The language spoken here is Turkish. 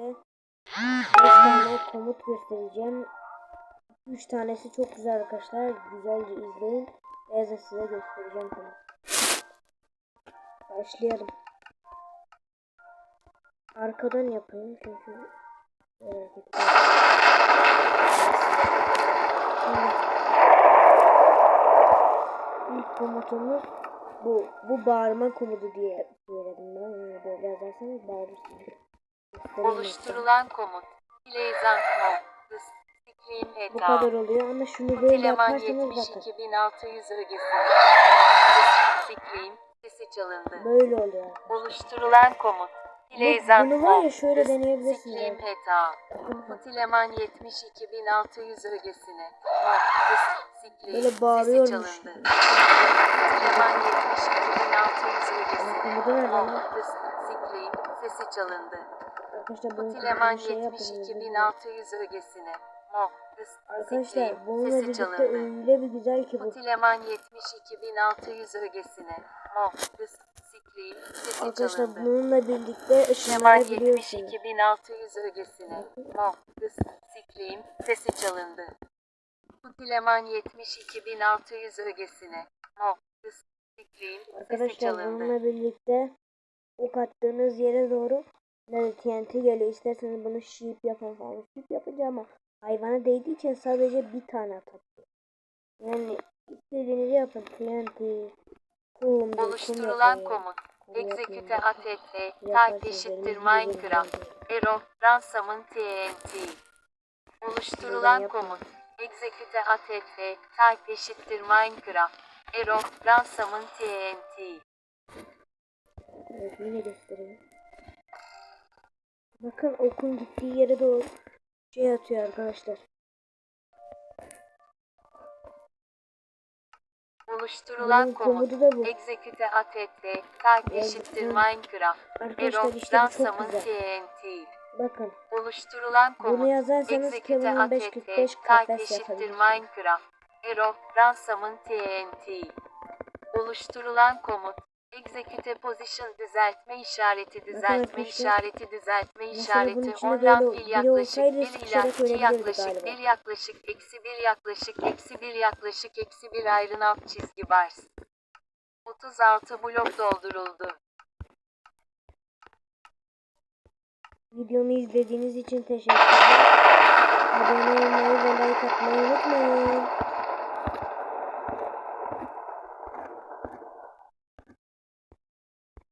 birlikte 5 tane komut göstereceğim. 3 tanesi çok güzel arkadaşlar. Güzelce izleyin. Da size göstereceğim komut. Başlayalım. Arkadan yapayım çünkü merak ettim. İlk komutumuz bu. Bu bağırma komutu diye söyledim ben. Yani böyle yazarsanız bağırırsınız. Oluşturulan komut. Mesela. Bu kadar oluyor ama şunu böyle yaparsanız bakın. 72600 ögesi. Screen sesi çalındı. Böyle oluyor. Oluşturulan komut. Pleasant bunu var ya şöyle deneyebilirsiniz yani. Heta. Futileman 72600 ögesine. Böyle sesi bağırıyormuş. çalındı. Futileman 72600 lan? Mode. The Screen sesi çalındı. Arkadaşlar bunun Futileman bir şey yapın. 72600 ögesine. Mo. Arkadaşlar bununla sesi birlikte çalındı. öyle bir güzel ki bu. Futileman 72600 ögesine. Mo. Screen sesi Arkadaşlar çalındı. bununla birlikte ışınlanabiliyorsunuz. 72600 ögesine. Mo. Screen sesi çalındı. Futileman 72600 ögesine. Mo. Arkadaşlar bununla birlikte ok attığınız yere doğru TNT geliyor. İsterseniz bunu sheep yapın falan. Sheep yapınca ama hayvana değdiği için sadece bir tane atabiliyor. Yani istediğinizi yapın. TNT, kum, Oluşturulan komut. Execute. ATT type eşittir Minecraft. yüzünüzü Error ransom'ın TNT. Oluşturulan komut. Execute ATT type eşittir Minecraft. Error ransom'ın TNT. Evet yine göstereyim. Bakın okun gittiği yere doğru şey atıyor arkadaşlar. Oluşturulan komut. bu. Execute ATT type eşittir Minecraft. Arkadaşlar işte güzel. TNT. Bakın Oluşturulan komut. Execute 545 type kafes eşittir. Minecraft. Error ransom'ın TNT. Oluşturulan komut. Execute position düzeltme işareti düzeltme işareti düzeltme işareti ondan biri yaklaşık olsaydı 1 sıkışarak ila 2 ölebilirdi yaklaşık. 1 yaklaşık eksi 1 yaklaşık eksi 1 yaklaşık eksi 1 ayrın alt çizgi bars. 36 blok dolduruldu. Videomu izlediğiniz için teşekkürler. Abone olmayı ve like atmayı unutmayın.